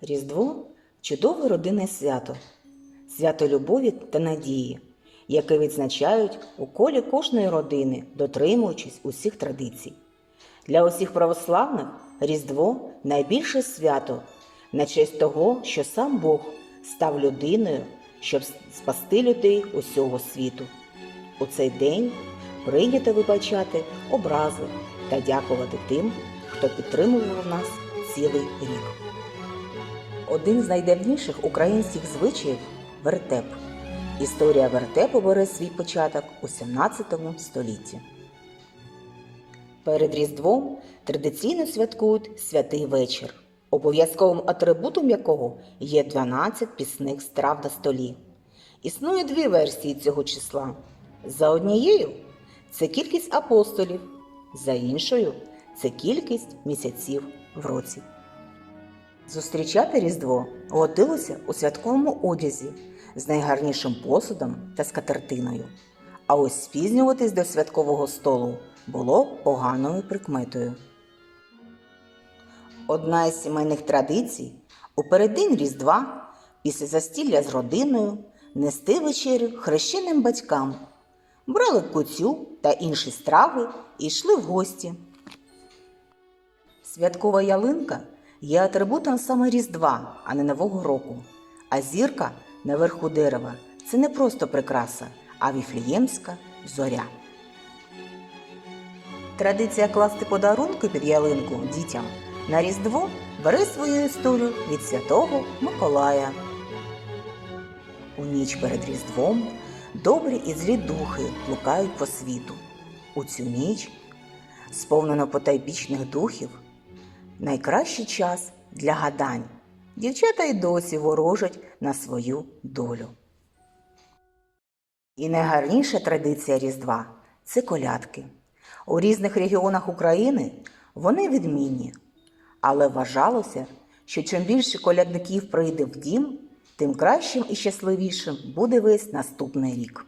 Різдво чудове родинне свято, свято любові та надії, яке відзначають у колі кожної родини, дотримуючись усіх традицій. Для усіх православних Різдво найбільше свято на честь того, що сам Бог став людиною, щоб спасти людей усього світу. У цей день прийнято вибачати образи та дякувати тим, хто підтримував нас цілий рік. Один з найдавніших українських звичаїв вертеп. Історія вертепу бере свій початок у 17 столітті. Перед Різдвом традиційно святкують святий вечір, обов'язковим атрибутом якого є 12 пісних страв на столі. Існує дві версії цього числа. За однією це кількість апостолів, за іншою це кількість місяців в році. Зустрічати Різдво годилося у святковому одязі з найгарнішим посудом та скатертиною. А ось спізнюватись до святкового столу було поганою прикметою. Одна із сімейних традицій у переддень Різдва після застілля з родиною нести вечерю хрещеним батькам. Брали куцю та інші страви і йшли в гості. Святкова ялинка є атрибутом саме Різдва, а не Нового року. А зірка наверху дерева це не просто прикраса, а віфліємська зоря. Традиція класти подарунки під ялинку дітям на Різдво бере свою історію від святого Миколая. У ніч перед Різдвом добрі і злі духи блукають по світу. У цю ніч, сповнено потайбічних духів, найкращий час для гадань. Дівчата й досі ворожать на свою долю. І найгарніша традиція Різдва це колядки. У різних регіонах України вони відмінні, але вважалося, що чим більше колядників прийде в дім, тим кращим і щасливішим буде весь наступний рік.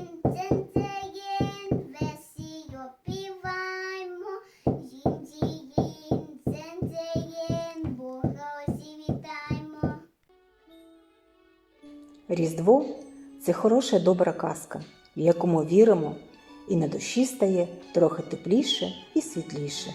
Різдво це хороша добра казка, в яку ми віримо, і на душі стає трохи тепліше і світліше.